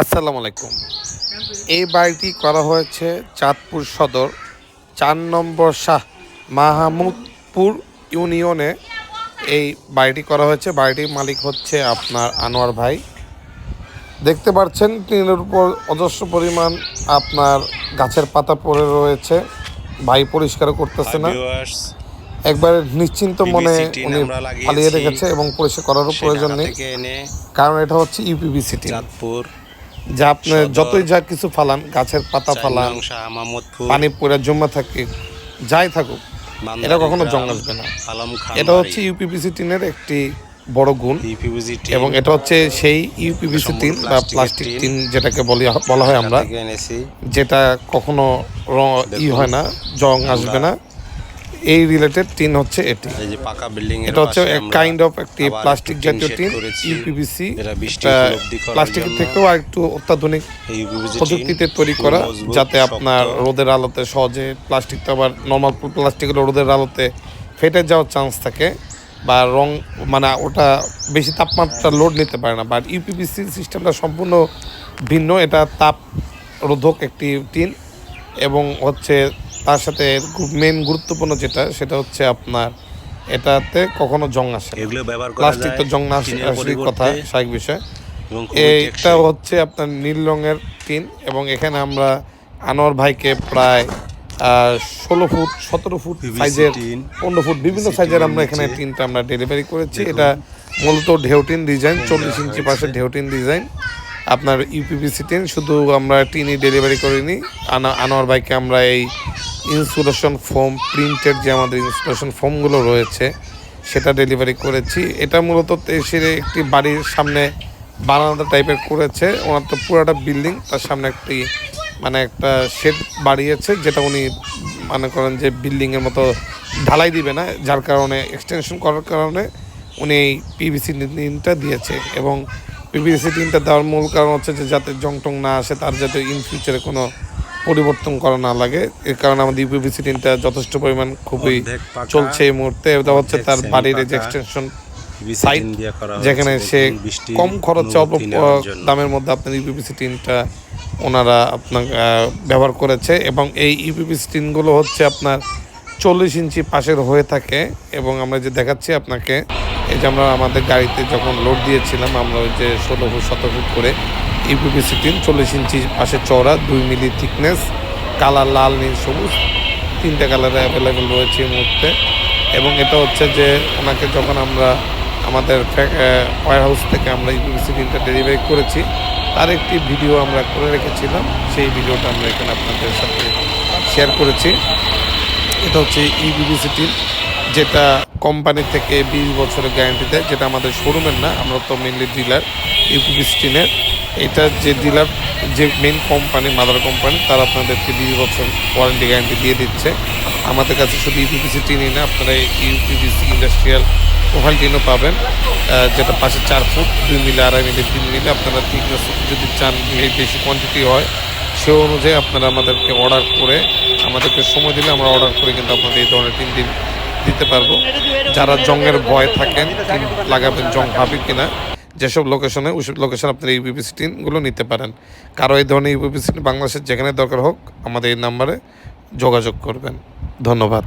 আসসালামু আলাইকুম। এই বাড়িটি করা হয়েছে চাঁদপুর সদর চার নম্বর শাহ মাহমুদপুর ইউনিয়নে। এই বাড়িটি করা হয়েছে। বাড়িটির মালিক হচ্ছে আপনার আনোয়ার ভাই। দেখতে পাচ্ছেন টিনের উপর অজস্র পরিমাণ আপনার গাছের পাতা পড়ে রয়েছে। ভাই পরিষ্কার করতেছে না। একবারে নিশ্চিন্ত মনে উনি। ফালিয়ে রেখেছে এবং পরিষ্কার করারও প্রয়োজন নেই। কারণ এটা হচ্ছে ইউপিবি সিটি চাঁদপুর। যা আপনি যতই যা কিছু ফালান গাছের পাতা ফালান পানি পড়ে জমা থাকে যাই থাকুক এটা কখনো জং আসবে না। এটা হচ্ছে ইউপিভিসি টিনের একটি বড় গুণ এবং এটা হচ্ছে সেই ইউপিভিসি টিন বা প্লাস্টিক টিন। যেটাকে বলি বলা হয় আমরা যেটা কখনো র- ই হয় না জং আসবে না। এই রিলেটেড টিন হচ্ছে এটি। এই যে পাকা বিল্ডিং এটা হচ্ছে আমরা কাইন্ড অফ একটি প্লাস্টিক জাতীয় টিন। ইউপিভিসি প্লাস্টিকের থেকেও একটু অত্যাধুনিক প্রযুক্তিতে তৈরি করা যাতে আপনার রোদের আলোতে সহজে প্লাস্টিক তো আবার নর্মাল প্লাস্টিকের রোদের আলোতে ফেটে যাওয়ার চান্স থাকে বা রং মানে ওটা বেশি তাপমাত্রা লোড নিতে পারে না। বাট ইউপিপিসি সিস্টেমটা সম্পূর্ণ ভিন্ন। এটা তাপ রোধক একটি টিন এবং হচ্ছে তার সাথে মেন গুরুত্বপূর্ণ যেটা সেটা হচ্ছে আপনার এটাতে কখনো জং আসে প্লাস্টিক তো জং না আসে আসলে কথা স্বাভাবিক বিষয়। এইটা হচ্ছে আপনার নীল রঙের টিন এবং এখানে আমরা আনোয়ার ভাইকে প্রায় ষোলো ফুট সতেরো ফুট সাইজের পনেরো ফুট বিভিন্ন সাইজের আমরা এখানে টিনটা আমরা ডেলিভারি করেছি। এটা মূলত ঢেউটিন ডিজাইন চল্লিশ ইঞ্চি। পাশে ঢেউটিন ডিজাইন আপনার ইউপিপিসি টিন শুধু আমরা টিনই ডেলিভারি করিনি। আনা- আনোয়ার ভাইকে আমরা এই ইনসুলেশন ফোম প্রিন্টেড যে আমাদের ইনসুলেশন ফোমগুলো রয়েছে, সেটা ডেলিভারি করেছি। এটা মূলত এসে একটি বাড়ির সামনে বারান্দা টাইপের করেছে। ওনার তো পুরোটা বিল্ডিং, তার সামনে একটি মানে একটা শেড বাড়িয়েছে, যেটা উনি মনে করেন যে বিল্ডিংয়ের মতো ঢালাই দিবে না, যার কারণে এক্সটেনশন করার কারণে উনি এই পিভিসি টিনটা দিয়েছে। এবং পিভিসি টিনটা দেওয়ার মূল কারণ হচ্ছে যে যাতে জং টং না আসে, তার যাতে ইন ফিউচারে কোনো পরিবর্তন করা না লাগে। এর কারণে আমাদের ইউপিভিসি টিনটা যথেষ্ট পরিমাণ খুবই চলছে এই মুহূর্তে। এটা হচ্ছে তার বাড়ির যে এক্সটেনশন সাইট যেখানে সে কম খরচে অল্প। দামের মধ্যে আপনার ইউপিপিসি টিনটা ওনারা আপনার ব্যবহার করেছে। এবং এই ইউপিপিসি টিনগুলো হচ্ছে আপনার চল্লিশ ইঞ্চি পাশের হয়ে থাকে। এবং আমরা যে দেখাচ্ছি আপনাকে এই যে আমরা আমাদের গাড়িতে যখন লোড দিয়েছিলাম আমরা ওই যে ষোলো ফুট সতেরো ফুট করে ইউপিপিসি টিন চল্লিশ ইঞ্চি পাশে চওড়া, দুই মিলি থিকনেস কালার লাল, নীল, সবুজ। তিনটে কালারে অ্যাভেলেবেল রয়েছে এই মুহূর্তে। এবং এটা হচ্ছে যে ওনাকে যখন আমরা আমাদের ওয়ার হাউস থেকে আমরা ইউপিসি টিনটা ডেলিভারি করেছি, তার একটি ভিডিও আমরা করে রেখেছিলাম। সেই ভিডিওটা আমরা এখানে আপনাদের সাথে শেয়ার করেছি। এটা হচ্ছে ইউপিসি টিন যেটা কোম্পানি থেকে বিশ বছরের গ্যারান্টি দেয়, যেটা আমাদের শোরুমের না, আমরা তো মেনলি ডিলার ইউপিসি টিনের এটা যে ডিলার যে মেন কোম্পানি মাদার কোম্পানি তারা আপনাদেরকে বিশ বছর ওয়ারেন্টি গ্যারান্টি দিয়ে দিচ্ছে। আমাদের কাছে শুধু ইউপিসি টিনই না, আপনারা ইউপিসি ইন্ডাস্ট্রিয়াল প্রোফাইল টিনও পাবেন যেটা পাশে চার ফুট, দুই মিলে আড়াই মিলে তিন মিলে আপনারা থিকনেস যদি চান বেশি কোয়ান্টিটি হয়, সে অনুযায়ী আপনারা আমাদেরকে অর্ডার করে, আমাদেরকে সময় দিলে আমরা অর্ডার করে কিন্তু আপনাদের এই ধরনের টিন দিন দিতে পারব। যারা জঙ্গের ভয় থাকেন লাগাবেন জং হবে কিনা, যেসব লোকেশনে ওইসব লোকেশন আপনার ইউপিপিসি সিটিনগুলো নিতে পারেন। কারও এই ধরনের ইউপিপিসি সিটিন বাংলাদেশের যেখানে দরকার হোক, আমাদের এই নাম্বারে যোগাযোগ করবেন। ধন্যবাদ।